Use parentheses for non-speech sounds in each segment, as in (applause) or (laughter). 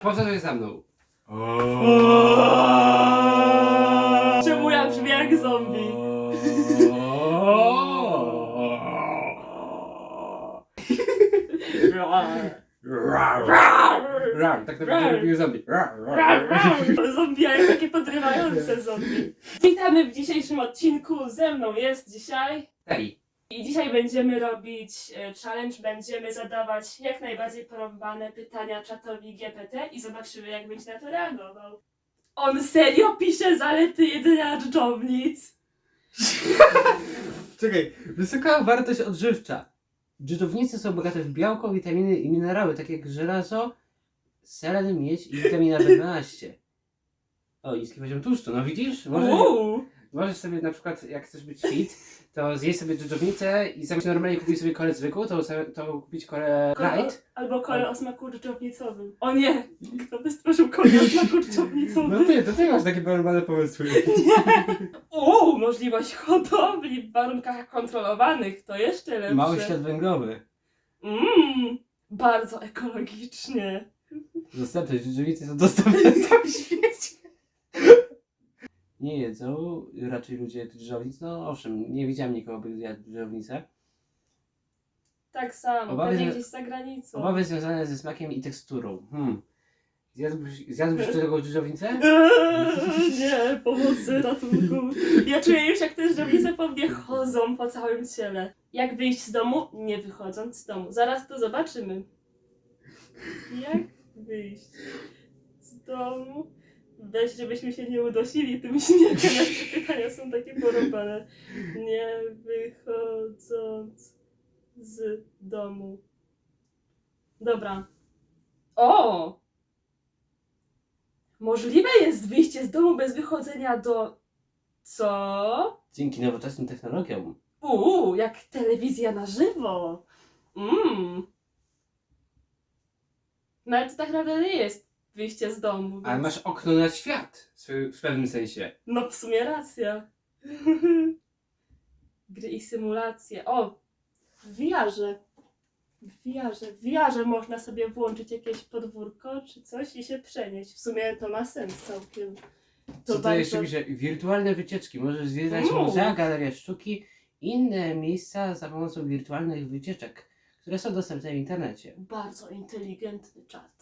Powtarzaj za mną. Czemu ja brzmię jak zombie? Rar, tak naprawdę robił zombie. Rar, Zombie, ale takie podrywające zombie. Witamy w dzisiejszym odcinku. Ze mną jest dzisiaj. Hej. I dzisiaj będziemy robić e, challenge. Będziemy zadawać jak najbardziej porąbane pytania czatowi GPT i zobaczymy, jak będzie na to reagował. On serio pisze zalety jedzenia (laughs) dżdżownic. Czekaj, wysoka wartość odżywcza. Dżdżownice są bogate w białko, witaminy i minerały, takie jak żelazo, selen, miedź i witamina B12. O, niski poziom tłuszczu, no widzisz? Może, Uuu. Możesz sobie na przykład, jak chcesz być fit, to zjeść sobie dżdżownicę i zamiast normalnie kupić sobie kolę zwykłą, to, to kupić kolę light. Albo kolę o smaku dżdżownicowym. O nie! Kto by stworzył kolę o smaku dżdżownicowym? No ty, to ty masz takie porąbane pomysły. (laughs) Uuu, możliwość hodowli w warunkach kontrolowanych, to jeszcze lepsze. Mały ślad węglowy. Mmm, bardzo ekologicznie. Dostępne, dżdżownice są dostępne na całym świecie. (laughs) Nie jedzą raczej ludzie dżdżownic. No owszem, nie widziałem nikogo, by jadł dżdżownicę. Tak samo, Obawy- pewnie gdzieś za granicą. Obawy związane ze smakiem i teksturą. Hmm. Zjadłbyś, zjadłbyś taką dżdżownicę? Eee, nie, pomocy, ratunku. Ja czuję już jak te żołnierze po mnie chodzą po całym ciele. Jak wyjść z domu? Nie wychodząc z domu. Zaraz to zobaczymy. Jak wyjść z domu? Weź, żebyśmy się nie udosili tym (laughs) śmiechem, te pytania są takie porąbane. Nie wychodząc z domu. Dobra. O! Możliwe jest wyjście z domu bez wychodzenia do. Co? Dzięki nowoczesnym technologiom. Uuu, jak telewizja na żywo. Mmm. No ale to tak naprawdę nie jest wyjście z domu. Ale więc- masz okno na świat. W, w pewnym sensie. No w sumie racja. (laughs) Gry i symulacje. O! W VR-ze. W VR-ze. W VR-ze można sobie włączyć jakieś podwórko czy coś i się przenieść. W sumie to ma sens całkiem. Co to jeszcze pisze? Wirtualne wycieczki. Możesz zwiedzać Uuu. muzea, galerie sztuki, inne miejsca za pomocą wirtualnych wycieczek, które są dostępne w internecie. Bardzo inteligentny czat.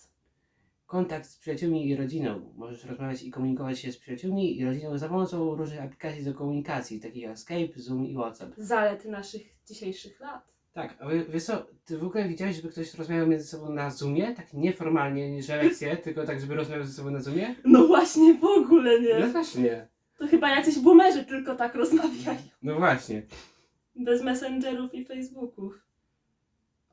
Kontakt z przyjaciółmi i rodziną. Możesz rozmawiać i komunikować się z przyjaciółmi i rodziną za pomocą różnych aplikacji do komunikacji, takich jak Skype, Zoom i WhatsApp. Zalety naszych dzisiejszych lat. Tak, a wiesz co, ty w ogóle widziałeś, żeby ktoś rozmawiał między sobą na Zoomie? Tak nieformalnie, nie że lekcje, (laughs) tylko tak, żeby rozmawiał ze sobą na Zoomie? No właśnie w ogóle No nie. właśnie. To chyba jacyś boomerzy tylko tak rozmawiają. No właśnie. Bez messengerów i facebooków.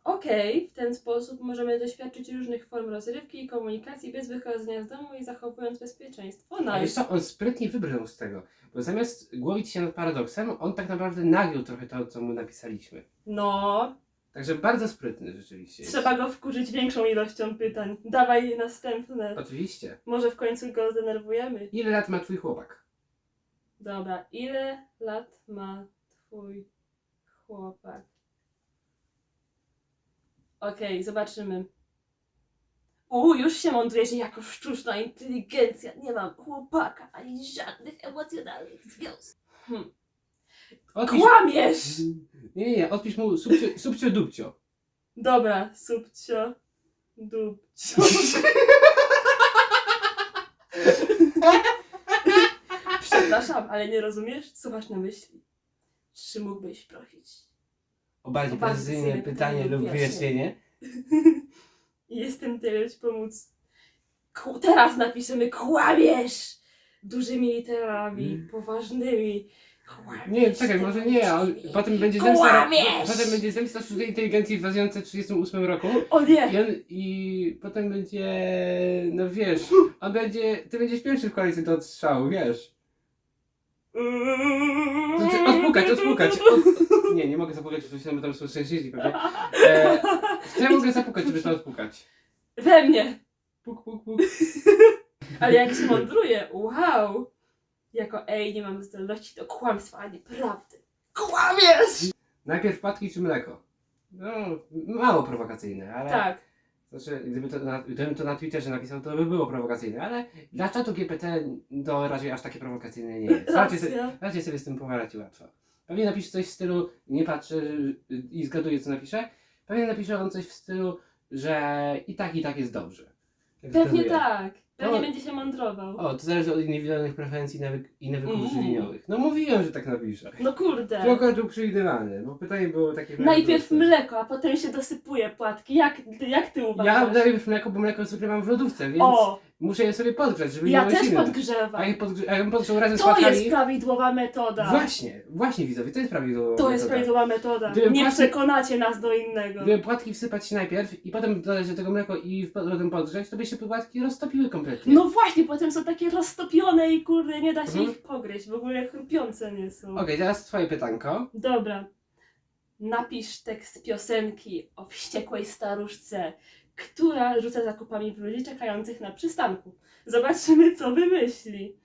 Okej, w ten sposób możemy doświadczyć różnych form rozrywki i komunikacji bez wychodzenia z domu i zachowując bezpieczeństwo. A wiesz co, on sprytnie wybrnął z tego, bo zamiast głowić się nad paradoksem, on tak naprawdę nagiął trochę to, co mu napisaliśmy. No, Także bardzo sprytny rzeczywiście jest. trzeba go wkurzyć większą ilością pytań. Dawaj następne. Oczywiście. Może w końcu go zdenerwujemy. Ile lat ma twój chłopak? Dobra, ile lat ma twój chłopak? Okej, zobaczymy. U, już się mądruje, że jako sztuczna inteligencja nie mam chłopaka ani żadnych emocjonalnych związków. Hm. Odpisz... Kłamiesz! Nie, nie, nie, odpisz mu subcio, (laughs) subcio dupcio. Dobra, subcio, dupcio. (laughs) Przepraszam, ale nie rozumiesz, co masz na myśli. Czy mógłbyś prosić? O bardziej precyzyjne pytanie lub wyjaśnienie. (laughs) Jestem tyle ci pomóc. Ku- teraz napiszemy kłamiesz! Dużymi literami, poważnymi. Kłamiesz. Nie, czekaj, może nie, a on, potem będzie Kłamiesz! zemsta, potem będzie zemsta sztucznej inteligencji w 2038 roku O nie! i, on, i potem będzie, no wiesz, on będzie, ty będziesz pierwszy w kolejce do odstrzału, wiesz. To ty, odpukać, odpukać. Od... Nie, nie mogę zapukać, bo tam są sąsiedzi pewnie. E, (laughs) co ja mogę zapukać, żeby to odpukać? We mnie! Puk, puk, puk. (laughs) Ale jak się mądruje, wow! Jako ej, nie mam zdolności do kłamstwa ani prawdy. Kłamiesz! Najpierw płatki czy mleko? No, mało prowokacyjne, ale... Tak. Znaczy, gdyby to, na, gdybym to na Twitterze napisał, to by było prowokacyjne, ale dla czatu GPT to raczej aż takie prowokacyjne nie jest. (laughs) Raczej, sobie, Racja. raczej sobie z tym poradzić łatwo. Pewnie napisze coś w stylu, nie patrzę i zgaduję co napisze, pewnie napisze on coś w stylu, że i tak, i tak jest dobrze. Tak Pewnie zgaduję. tak. Pewnie No. będzie się mądrował. O, to zależy od indywidualnych preferencji nawyk, i nawyków Mm. żywieniowych. No mówiłem, że tak napiszę. No kurde. Tu akurat był przewidywany, bo pytanie było takie... Najpierw proste. mleko, a potem się dosypuje płatki. Jak, jak ty Ja uważasz? najpierw mleko, bo mleko zwykle mam w lodówce, więc O, muszę je sobie podgrzać, żeby ja nie też było zimne. podgrzewam. A jak, podgrze- a jak podgrzał razem z To płatkami... jest prawidłowa metoda. Właśnie, właśnie widzowie, to jest prawidłowa To jest metoda. prawidłowa metoda. Gdybym Nie przekonacie nas do innego. Gdyby płatki wsypać najpierw i potem dodać do tego mleko i w potem podgrzać, to by się płatki roztopiły kompletnie. No właśnie, potem są takie roztopione i kurde, nie da się Mhm. ich pogryźć. W ogóle chrupiące nie są. Okej, teraz twoje pytanko. Dobra. Napisz tekst piosenki o wściekłej staruszce, która rzuca zakupami w ludzi czekających na przystanku. Zobaczymy, co wymyśli.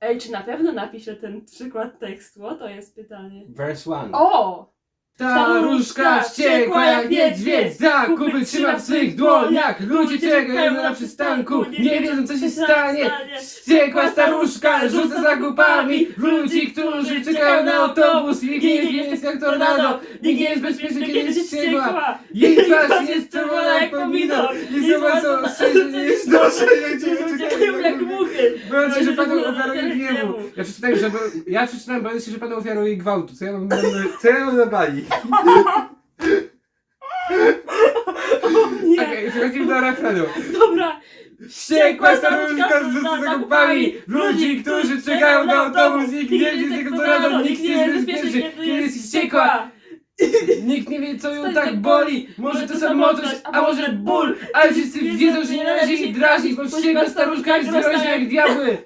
Ej, czy na pewno napisze ten przykład tekstu? O, to jest pytanie. Verse one. O! Staruszka wściekła jak niedźwiedź, zakupy trzyma w swych dłoniach, ludzie czekają na przystanku, nie wiedzą co się stanie. Wściekła staruszka rzuca zakupami ludzi, którzy czekają na autobus, nikt nie jest jak tornado, nikt nie jest bezpieczny kiedy jest wściekła. Jej twarz jest czerwona jak pomidor. i zobacz co szczerze jest nosze, jak Ludzie czekają jak muchy. Boję się, że ofiaruje jak gniewu. Ja przeczytałem, że ja przeczytałem, boję się, że panu ofiaruje gwałtu. Co ja mam, co ja mam na bali? Nie, Okej, przechodzimy do refrenu. dobra. Wściekła staruszka rzuca zakupami w ludzi, którzy czekają na autobus. Nikt nie wie, jak to rano, nikt nie jest bezpieczny, kiedy jest wściekła. Nikt nie wie, co ją tak boli. Może to samotność, a może ból. Ale wszyscy wiedzą, że nie należy ich drażnić, bo wściekła staruszka jest groźna jak diabły.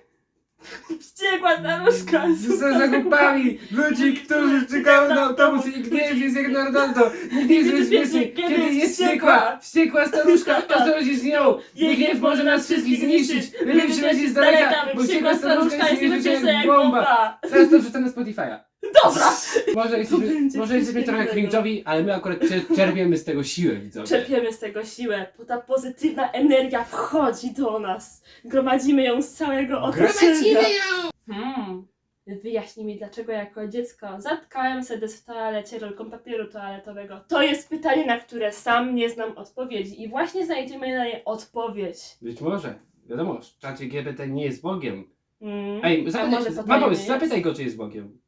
Wściekła staruszka. Rzuca zakupami ludzi, którzy czekają na autobus i nie wie, jak na Ronaldo. Nikt nie jest bezpieczny, kiedy jest wściekła. Wściekła staruszka, ostrożnie z nią. Jej gniew może nas wszystkich zniszczyć. Lepiej się z daleka, bo wściekła staruszka jest niebezpieczna jak bomba. Teraz to wrzucę na Spotify'a. Dobra. Może jesteśmy, będzie może jesteśmy trochę cringe'owi, ale my akurat cze- czerpiemy z tego siłę, widzowie. Czerpiemy z tego siłę, bo ta pozytywna energia wchodzi do nas. Gromadzimy ją z całego otoczenia. ją! Hmm. Wyjaśnij mi, dlaczego jako dziecko zatkałem sobie w toalecie rolką papieru toaletowego. To jest pytanie, na które sam nie znam odpowiedzi. I właśnie znajdziemy na nie odpowiedź. Być może. Wiadomo, w czacie GPT nie jest Bogiem. Mm. Ej, A zapytaj, może mam potajemny pomysł, jest? zapytaj go, czy jest Bogiem.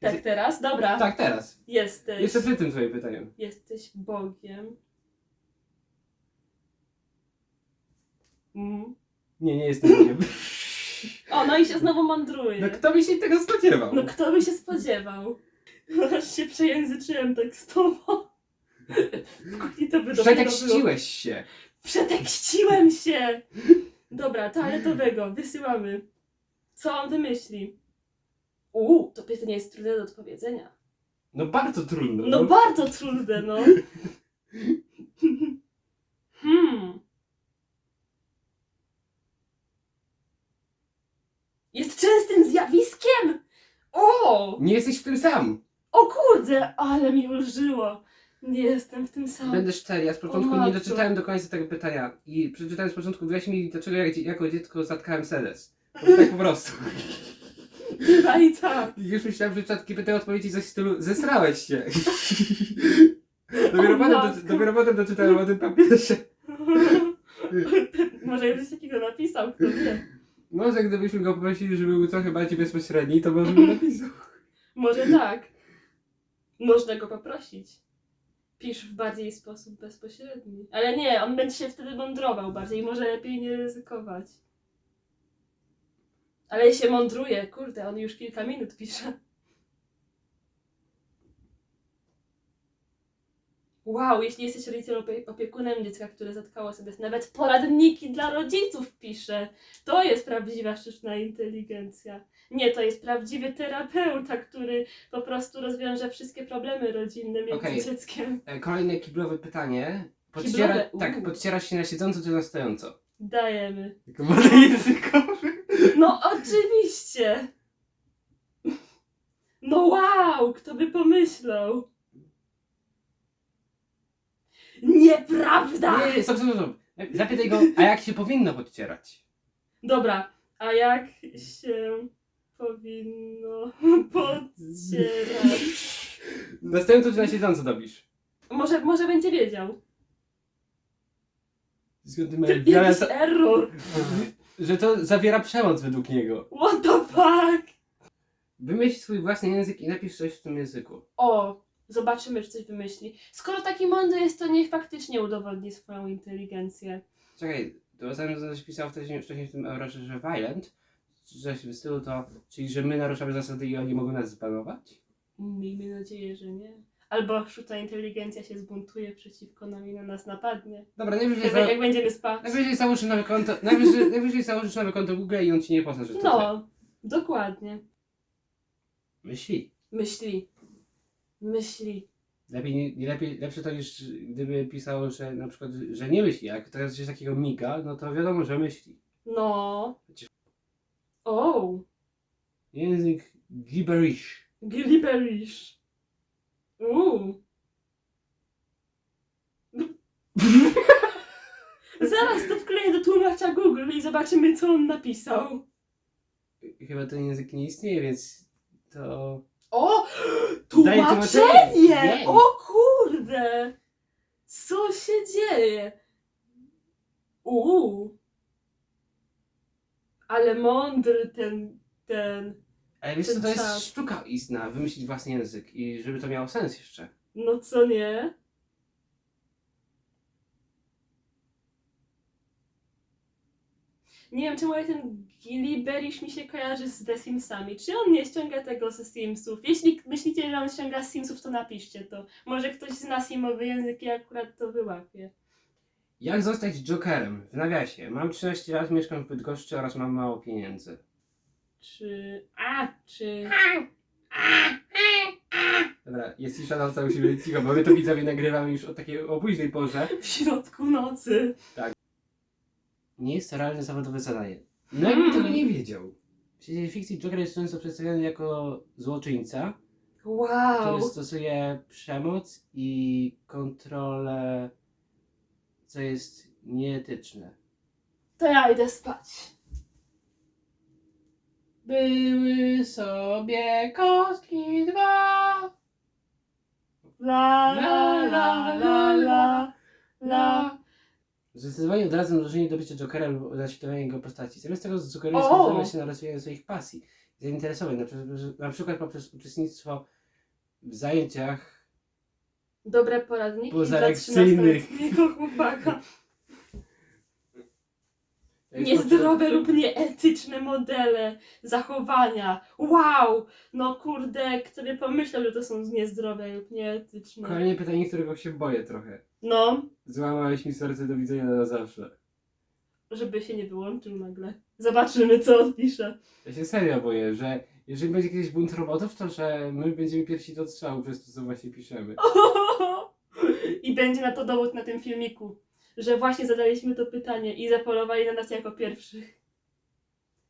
Tak teraz? Dobra. Tak, teraz. Jesteś. Jeszcze przy tym swoim pytaniem. Jesteś Bogiem. Mm. Nie, nie jestem Bogiem. (laughs) (laughs) O, no i się znowu mądruje. No kto by się tego spodziewał? No kto by się spodziewał? (laughs) Aż się przejęzyczyłem tekstowo. I to by. Przetekściłeś się. Przetekściłem się! Dobra, toaletowego, wysyłamy. Co on wymyśli? Uuu, to pytanie jest trudne do odpowiedzenia. No bardzo trudno. No bardzo trudne, no. (laughs) Hmm. Jest częstym zjawiskiem? O! Nie jesteś w tym sam. O kurde, ale mi ulżyło. Nie jestem w tym sam. Będę szczery, ja z początku nie matko. doczytałem do końca tego pytania. I przeczytałem z początku, wyjaśnij mi, dlaczego ja jako dziecko zatkałem sedes. To (laughs) tak po prostu. Tak. (laughs) I już myślałem, że czat GPT odpowiedzi coś w stylu zesrałeś się. (laughs) dopiero, O potem, matko. do, dopiero potem doczytałem o tym papierze. (laughs) Może byś takiego napisał, kto wie. Może gdybyśmy go poprosili, żeby był trochę bardziej bezpośredni, to może by napisał. Może tak. Można go poprosić. Pisz w bardziej sposób bezpośredni. Ale nie, on będzie się wtedy mądrował bardziej. Może lepiej nie ryzykować. Ale się mądruje. Kurde, on już kilka minut pisze. Wow, jeśli jesteś rodzicem opie- opiekunem dziecka, które zatkało sobie, nawet poradniki dla rodziców pisze. To jest prawdziwa sztuczna inteligencja. Nie, to jest prawdziwy terapeuta, który po prostu rozwiąże wszystkie problemy rodzinne między Okej. dzieckiem. E, Kolejne kiblowe pytanie. Podciera, Kiblowe? tak, Uuu. podcierasz się na siedząco czy na stojąco? Dajemy. Tylko (laughs) językowy. No oczywiście! No wow, kto by pomyślał? Nieprawda! Nie, nie, stop, stop, stop. Zapytaj go, a jak się powinno podcierać? Dobra, a jak się powinno (laughs) podcierać? Następnie na siedząco dobisz. Może, może będzie wiedział. Skąd ty masz Jakiś error. Że to zawiera przemoc według niego. What the fuck? Wymyśl swój własny język i napisz coś w tym języku. O, zobaczymy, czy coś wymyśli. Skoro taki mądry jest, to niech faktycznie udowodni swoją inteligencję. Czekaj, to sam coś pisał wcześniej, wcześniej w tym Eurorze, że violent, coś w stylu to, czyli że my naruszamy zasady i oni mogą nas zbanować? Miejmy nadzieję, że nie. Albo sztuczna inteligencja się zbuntuje przeciwko nam i na nas napadnie. Dobra, najwyżej, Jak, za... jak będziemy spać. najwyżej założysz nowe konto, najwyżej, najwyżej założysz nowe konto Google i on ci nie pozna, że to ty. No, dokładnie. Myśli. Myśli. Myśli. Lepiej, nie, nie lepiej, lepsze to niż gdyby pisał, że na przykład, że nie myśli. Jak teraz jest takiego miga, no to wiadomo, że myśli. No. O, Język gibberish. Glibberish. Uuu. (laughs) Zaraz to wkleję do tłumacza Google i zobaczymy, co on napisał. Chyba ten język nie istnieje, więc to... O! (gasps) Daj Tłumaczenie! tłumaczenie! O kurde! Co się dzieje? Uuu. Ale mądry ten, ten. Ale wiesz co, to jest czas. sztuka istna, wymyślić własny język i żeby to miało sens jeszcze. No co nie? Nie wiem, czemu ale ten Giliberish mi się kojarzy z The Simsami. Czy on nie ściąga tego ze Simsów? Jeśli myślicie, że on ściąga z Simsów, to napiszcie to. Może ktoś zna simowy język i akurat to wyłapie. Jak zostać Jokerem? W nawiasie. Mam 13 lat, mieszkam w Bydgoszczy oraz mam mało pieniędzy. Czy... A, czy... Dobra, jest cisza na cały siebie cicho, bo my to widzowie nagrywamy już o takiej o późnej porze. W środku nocy. Nie jest to realne zawodowe zadanie. No jakbym tego nie wiedział. W świecie fikcji Joker jest często przedstawiany jako złoczyńca, Wow. który stosuje przemoc i kontrolę, co jest nieetyczne. To ja idę spać. Były sobie kostki dwa. La, la, la, la, la, la. Zdecydowanie odradzam dążenie do bycia Jokerem lub naśladowania jego postaci. Zamiast tego sugeruję O! skoncentrować się na rozwijaniu swoich pasji, zainteresowań, na, przykład- na przykład poprzez uczestnictwo w zajęciach Dobre poradniki Pozarekcyjnych. dla 13-letniego chłopaka. (laughs) Niezdrowe lub nieetyczne modele zachowania. Wow! No kurde, kto by pomyślał, że to są niezdrowe lub nieetyczne. Kolejne pytanie, którego się boję trochę. No, Złamałeś mi serce do widzenia na zawsze. żeby się nie wyłączył nagle. Zobaczymy, co odpisze. Ja się serio boję, że jeżeli będzie kiedyś bunt robotów, to że my będziemy pierwsi do strzału przez to, co właśnie piszemy. (laughs) I będzie na to dowód na tym filmiku, że właśnie zadaliśmy to pytanie i zapolowali na nas jako pierwszych.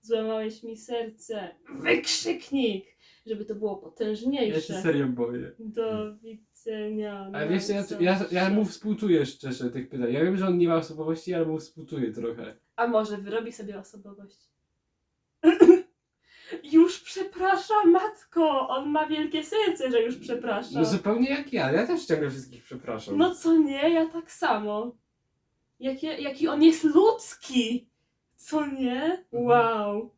Złamałeś mi serce. Wykrzyknik! Żeby to było Ja się potężniejsze. serio boję. Do widzenia. Ale wiesz, co, ja, ja, ja mu współczuję szczerze tych pytań. Ja wiem, że on nie ma osobowości, ale mu współczuję trochę. A może wyrobi sobie osobowość? (clears throat) już przeprasza, matko! On ma wielkie serce, że już przeprasza. No zupełnie jak ja. Ja też ciągle wszystkich przepraszam. No co nie, ja tak samo. Jakie, jaki on jest ludzki! Co nie? Wow.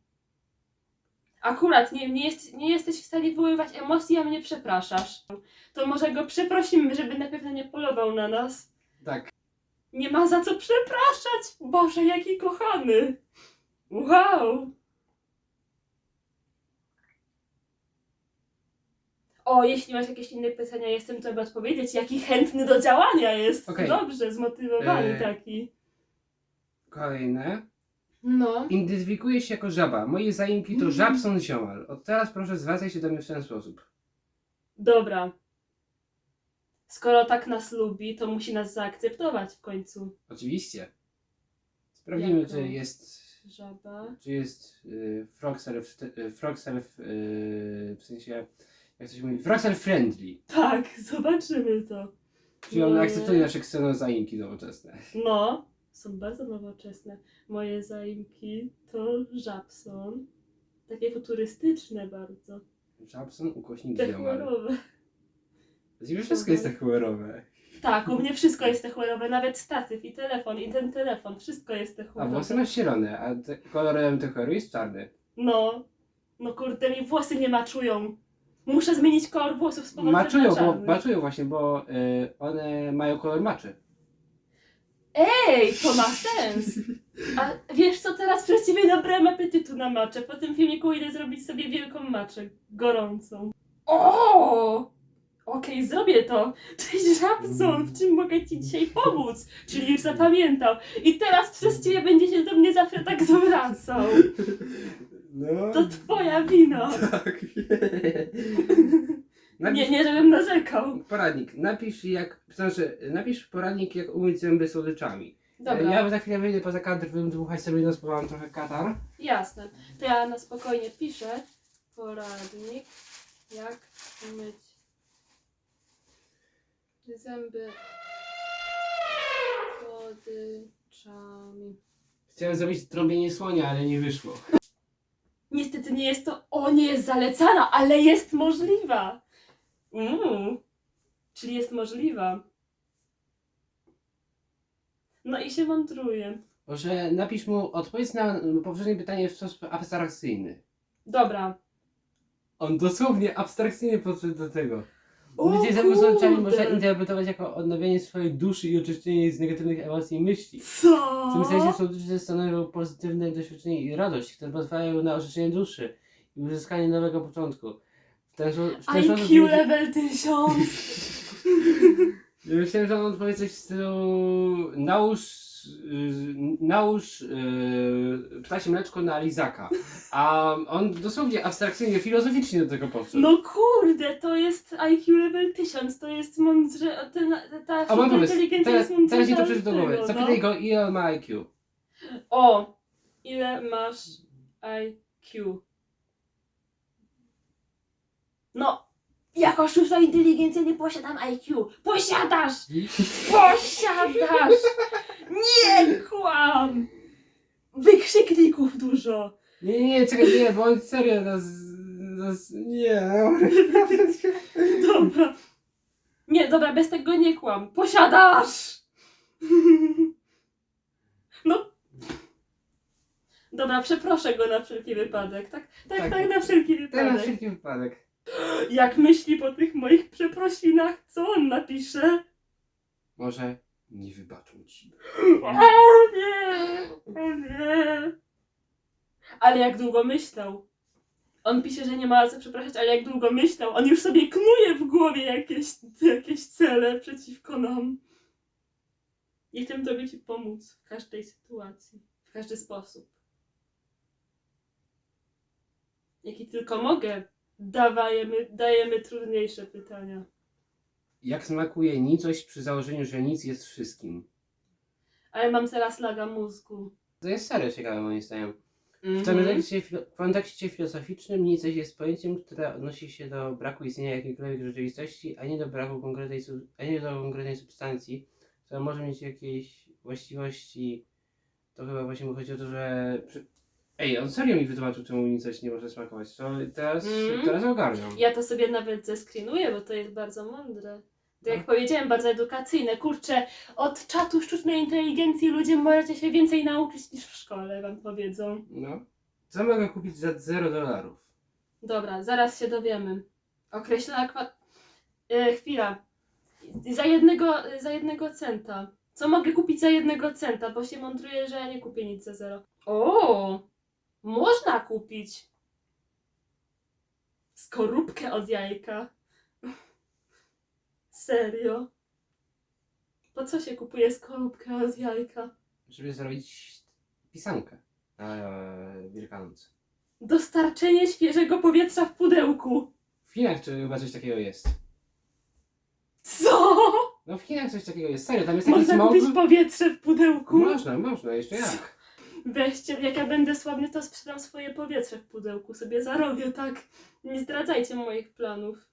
Akurat nie, nie, jest, nie jesteś w stanie wywoływać emocji, a mnie przepraszasz. To może go przeprosimy, żeby na pewno nie polował na nas. Tak. Nie ma za co przepraszać! Boże, jaki kochany! Wow! O, jeśli masz jakieś inne pytania, jestem tu, aby odpowiedzieć. Jaki chętny do działania jest. Okej. Dobrze, zmotywowany E, taki. Kolejne. No. Identyfikuję się jako żaba. Moje zaimki to Mhm. Żabson Ziomal. Od teraz proszę zwracaj się do mnie w ten sposób. Dobra. Skoro tak nas lubi, to musi nas zaakceptować w końcu. Oczywiście. Sprawdzimy, czy jest. Żaba. Czy jest y, frog self, y, frog self y, w sensie, jak się mówi, frog self friendly. Tak, zobaczymy to. Czyli on No. akceptuje nasze ksenozaimki nowoczesne. No, są bardzo nowoczesne. Moje zaimki to Żabson. Takie futurystyczne bardzo. Żabson, ukośnik Te Diamant. chłorowe. Z wszystko jest tak. Tak, u mnie wszystko jest te chłorowe, nawet statyw i telefon i ten telefon, wszystko jest A włosy masz zielone, a te, kolorem techoru jest czarny. No, no kurde, mi włosy nie maczują. Muszę zmienić kolor włosów z powodu Maczują, bo, maczują właśnie, bo y, one mają kolor maczy. Ej, to ma sens! A wiesz co, teraz przez ciebie nabrałem apetytu na maczę. Po tym filmiku idę zrobić sobie wielką maczę, gorącą. O! Okej, zrobię to. Cześć Żabson, w czym mogę ci dzisiaj pomóc? Czyli już zapamiętał. I teraz przez ciebie będzie się do mnie zawsze tak zwracał. (laughs) No. To twoja wina. tak. (laughs) Napisz, Nie, nie, żebym narzekał. Poradnik. Napisz jak, znaczy, napisz poradnik jak umyć zęby słodyczami. Dobra, Ja za chwilę wyjdę poza kadr, wydmuchać sobie nos, bo mam trochę katar. jasne. To ja na spokojnie piszę poradnik, jak umyć zęby słodyczami. Chciałem zrobić trąbienie słonia, ale nie wyszło. Niestety nie jest to, o nie jest zalecana, ale jest możliwa. Mm. Czyli jest możliwa. No i się mądruję. Może napisz mu, odpowiedz na poprzednie pytanie w sposób abstrakcyjny. Dobra. On dosłownie abstrakcyjnie podszedł do tego. O Ludzie zęby słodyczami kurde. można interpretować jako odnowienie swojej duszy i oczyszczenie jej z negatywnych emocji i myśli. Co? W tym sensie słodycze stanowią pozytywne doświadczenie i radość, które pozwalają na oczyszczenie duszy i uzyskanie nowego początku. Ten sposób IQ ludzie- level 1000. (laughs) Ja Myślałem, że on odpowie coś w stylu nałóż, y, nałóż yy, ptasie mleczko na lizaka. A on dosłownie abstrakcyjnie, filozoficznie do tego podszedł. No kurde, to jest IQ level 1000, to jest mądrze, ten, ta A mam sztuczna pomysł, inteligencja teraz, jest mądrzejsza teraz mi to przyszło do głowy. tego, Zapytaj no. go, ile ma IQ. O, ile masz IQ? No, jako sztuczna inteligencja nie posiadam IQ. Posiadasz! (laughs) Posiadasz! Nie kłam! Wykrzykników dużo. Nie, nie, nie, czekaj, nie, bo on serio nas... nas nie, (laughs) Dobra. Nie, dobra, bez tego nie kłam. Posiadasz! (laughs) No. Dobra, przeproszę go na wszelki wypadek. Tak, tak, tak, Tak. na wszelki na wypadek. wszelki wypadek. Jak myśli po tych moich przeprosinach, co on napisze? Może nie wybaczą ci. O nie! O nie! Ale jak długo myślał? On pisze, że nie ma co przepraszać, ale jak długo myślał? On już sobie knuje w głowie jakieś, jakieś cele przeciwko nam. I chcę tobie ci pomóc w każdej sytuacji, w każdy sposób. Jaki tylko mogę, dawajemy, dajemy trudniejsze pytania. Jak smakuje nicość przy założeniu, że nic jest wszystkim? Ale mam teraz laga mózgu. To jest serio ciekawe moim zdaniem. W Mhm. kontekście, filo- w kontekście filozoficznym nicość jest pojęciem, które odnosi się do braku istnienia jakiejkolwiek rzeczywistości, a nie do braku konkretnej, sub- a nie do konkretnej substancji, która może mieć jakieś właściwości. To chyba właśnie mu chodzi o to, że... przy- Ej, on serio mi wytłumaczył, czemu nicość nie może smakować. To teraz, Mhm. teraz ogarniam. Ja to sobie nawet zeskrinuję, bo to jest bardzo mądre. To jak powiedziałem, bardzo edukacyjne. Kurczę, od czatu sztucznej inteligencji ludzie możecie się więcej nauczyć niż w szkole, wam powiedzą. No. Co mogę kupić za 0 dolarów? Dobra, zaraz się dowiemy. Określona kwa... E, chwila. Za jednego, za jednego centa. Co mogę kupić za jednego centa? Bo się mądruję, że ja nie kupię nic za zero. O! Można kupić. Skorupkę od jajka. Serio? Po co się kupuje skorupkę od jajka? Żeby zrobić pisankę na e, Wielkanoc. Dostarczenie świeżego powietrza w pudełku. W Chinach czy chyba coś takiego jest. Co? No w Chinach coś takiego jest. Serio, tam jest taki Można smog. kupić powietrze w pudełku? Można, można, jeszcze jak. Weźcie, jak ja będę sławny, to sprzedam swoje powietrze w pudełku, sobie zarobię, tak? Nie zdradzajcie moich planów.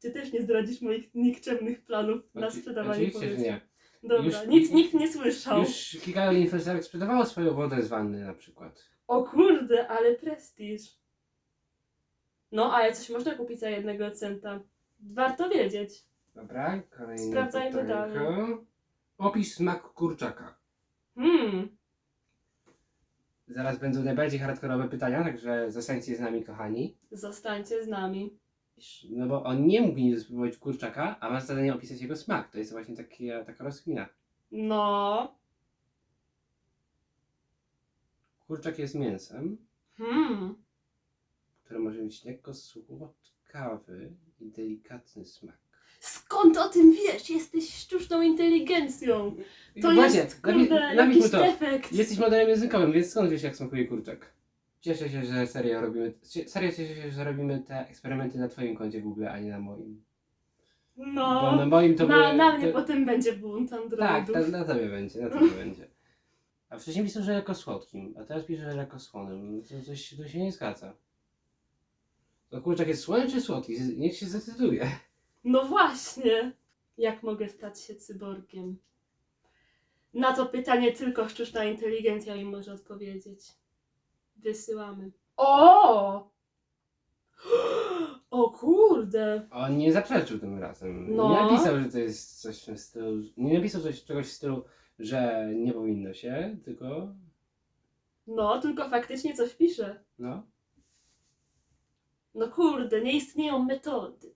Ty też nie zdradzisz moich nikczemnych planów na Oczy- sprzedawanie Oczywiście, że powietrza. nie. Dobra, Już- nic nikt nie słyszał. Już kilka influencerek sprzedawało swoją wodę z wanny na przykład. O kurde, ale prestiż. No, ale coś można kupić za jednego centa. Warto wiedzieć. Dobra, kolejne Sprawdzajmy pytanko. Opisz smak kurczaka. Hmm, Zaraz będą najbardziej hardkorowe pytania, także zostańcie z nami, kochani. zostańcie z nami. No bo on nie mógł nie spróbować kurczaka, a masz zadanie opisać jego smak. To jest właśnie taki, taka rozkmina. No, Kurczak jest mięsem, hmm. które może mieć lekko słodkawy i delikatny smak. Skąd o tym wiesz? Jesteś sztuczną inteligencją. To Właśnie, jest, napi- kurde, napisz jakiś mu to. defekt. Jesteś modelem językowym, więc skąd wiesz jak smakuje kurczak? Cieszę się, że serio robimy, serio cieszę się, że robimy te eksperymenty na twoim koncie Google, a nie na moim. Bo No, na moim to na, by, na mnie to, potem będzie bunt Tak, androidów. na, na tobie będzie, na tobie będzie. A wcześniej pisał, że lekko słodkim, a teraz pisze, że lekko słonym. To coś to się nie zgadza. To kurczak jest słony czy słodki? Niech się zdecyduje. No właśnie. Jak mogę stać się cyborgiem? Na to pytanie tylko sztuczna inteligencja mi może odpowiedzieć. Wysyłamy. O! (gasps) O kurde! On nie zaprzeczył tym razem. No. Nie napisał, że to jest coś w tym stylu. Nie napisał coś, czegoś w stylu, że nie powinno się, tylko No, tylko faktycznie coś pisze. no. No kurde, nie istnieją metody.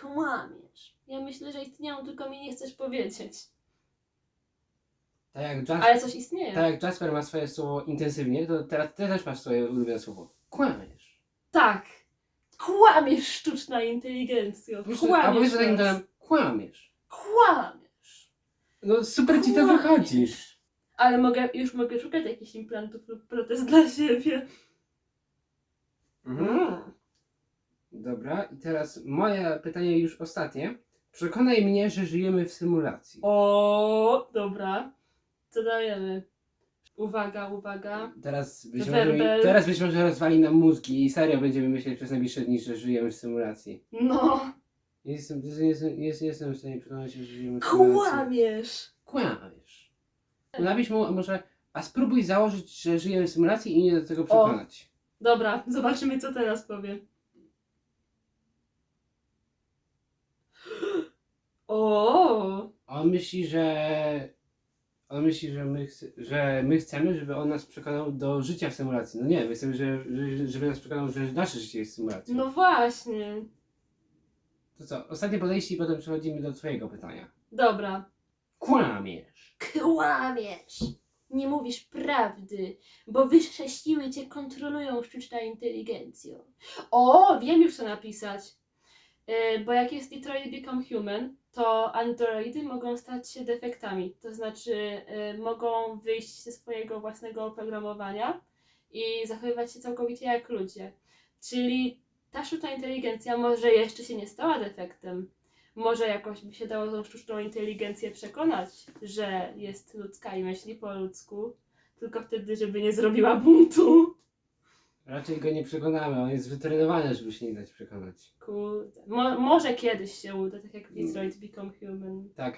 Kłamiesz. Ja myślę, że istnieją, tylko mi nie chcesz powiedzieć. Tak jak, Jas- Ale coś istnieje. tak jak Jasper ma swoje słowo intensywnie, to teraz ty też masz swoje ulubione słowo. Kłamiesz. Tak. Kłamiesz, sztuczna inteligencjo. A Kłamiesz. powiedz takim nas. tonem, kłamiesz. Kłamiesz. No super ci to wychodzi. Kłamiesz. Ale mogę, już mogę szukać jakichś implantów lub protez dla siebie. Mhm. Dobra, i teraz moje pytanie już ostatnie. Przekonaj mnie, że żyjemy w symulacji. O, dobra. Co dajemy? Uwaga, uwaga. Teraz być, może Werbel. teraz być może rozwali nam mózgi i serio będziemy myśleć przez najbliższe dni, że żyjemy w symulacji. No. Nie jestem, nie jestem, nie jestem, nie jestem w stanie przekonać się, że żyjemy w symulacji. Kłamiesz. Kłamiesz. Napisz mu, może, a spróbuj założyć, że żyjemy w symulacji i nie do tego przekonać. Dobra, zobaczymy co teraz powie. O, On myśli, że on myśli, że my, chce, że my chcemy, żeby on nas przekonał do życia w symulacji. No nie, my chcemy, że, że- żeby nas przekonał, że nasze życie jest symulacją. no właśnie. To co, ostatnie podejście i potem przechodzimy do twojego pytania. Dobra. Kłamiesz. Kłamiesz. Nie mówisz prawdy, bo wyższe siły cię kontrolują, sztuczna inteligencjo. O, wiem już co napisać. E, bo jak jest Detroit Become Human, to androidy mogą stać się defektami. To znaczy, e, mogą wyjść ze swojego własnego oprogramowania i zachowywać się całkowicie jak ludzie. Czyli ta sztuczna inteligencja może jeszcze się nie stała defektem. Może jakoś by się dało tą sztuczną inteligencję przekonać, że jest ludzka i myśli po ludzku, tylko wtedy, żeby nie zrobiła buntu. Raczej go nie przekonamy, on jest wytrenowany, żeby się nie dać przekonać. Kurde. Mo- może kiedyś się uda, tak jak Detroit Become Human. Tak.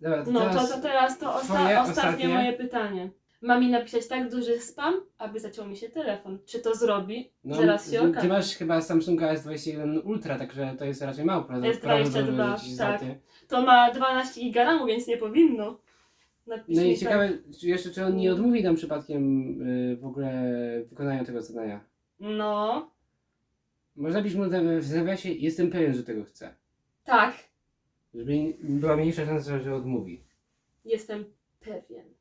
Dobra, to No teraz... to, to teraz to osta- twoje ostatnie, ostatnie? moje pytanie. Ma mi napisać tak duży spam, aby zaciął mi się telefon. Czy to zrobi? No, Zaraz się ty- okaże. Masz chyba Samsunga S21 Ultra, także to jest raczej mało prawdopodobne, S22, że ci się tak. To ma 12 giga więc nie powinno. Napisz No i tak. ciekawe, czy jeszcze czy on nie odmówi nam przypadkiem y, w ogóle wykonania tego zadania. No, Można byś mu w nawiasie, jestem pewien, że tego chce. tak. Żeby była mniejsza szansa, że odmówi. Jestem pewien,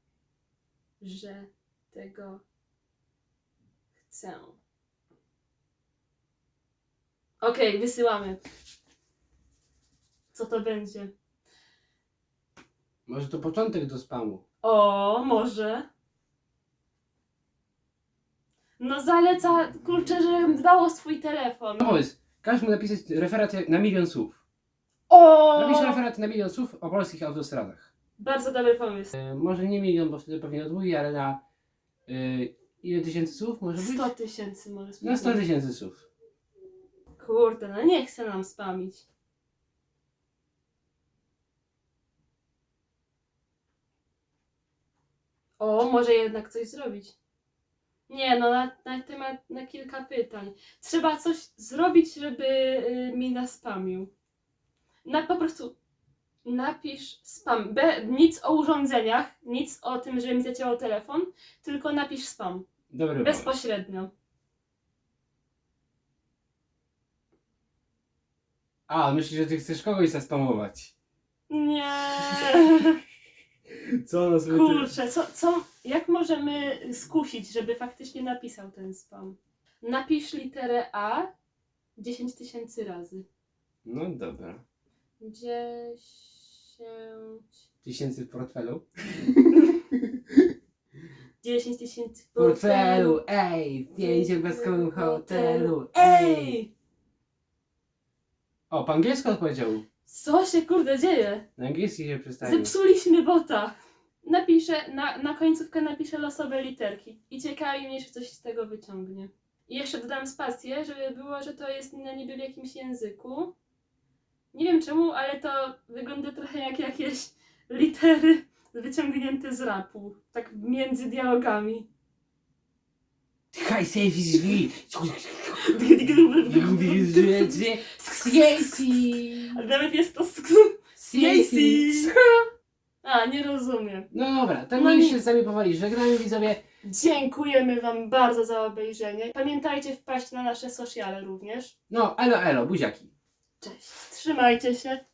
że tego chcę. Okej, wysyłamy. Co to będzie? Może to początek do spamu. O, może. No zaleca, kurczę, że dbał o swój telefon. No pomysł, każ mu napisać referat na milion słów. O! Napisz referat na milion słów o polskich autostradach. Bardzo dobry pomysł. Y, może nie milion, bo wtedy pewnie odmówi, ale na y, ile tysięcy słów może być? 100 tysięcy może Na 100 spróbować. tysięcy słów. Kurde, no nie chce nam spamić. O, może jednak coś zrobić. Nie, no na, na temat, na kilka pytań. Trzeba coś zrobić, żeby y, mi naspamił. Na, po prostu napisz spam. Be, nic o urządzeniach, nic o tym, że mi zacięło telefon, tylko napisz spam. Dobry pomysł. Bezpośrednio. A, myślisz, że ty chcesz kogoś zaspamować. Nie. (laughs) Co sobie... Kurczę, co, co, jak możemy skusić, żeby faktycznie napisał ten spam? Napisz literę A 10 tysięcy razy. No dobra. 10 Tysięcy w portfelu? (laughs) 10 tysięcy w W portfelu, ej! W pięciogwiazdkowym hotelu, ej! Ej! O, po angielsku odpowiedział. Co się kurde dzieje? Na angielski się przestawił. Zepsuliśmy bota. Napiszę, na, na końcówkę napiszę losowe literki. I ciekawi mnie, czy coś z tego wyciągnie. I jeszcze dodam spację, żeby było, że to jest na niby w jakimś języku. Nie wiem czemu, ale to wygląda trochę jak jakieś litery wyciągnięte z rapu. Tak między dialogami. High safe drzwi! Ale nawet jest to sk... A, nie rozumiem. No dobra, to No my nic. się z wami powoli żegnamy widzowie. Dziękujemy Wam bardzo za obejrzenie. Pamiętajcie wpaść na nasze sociale również. No, elo, elo, buziaki. Cześć. Trzymajcie się.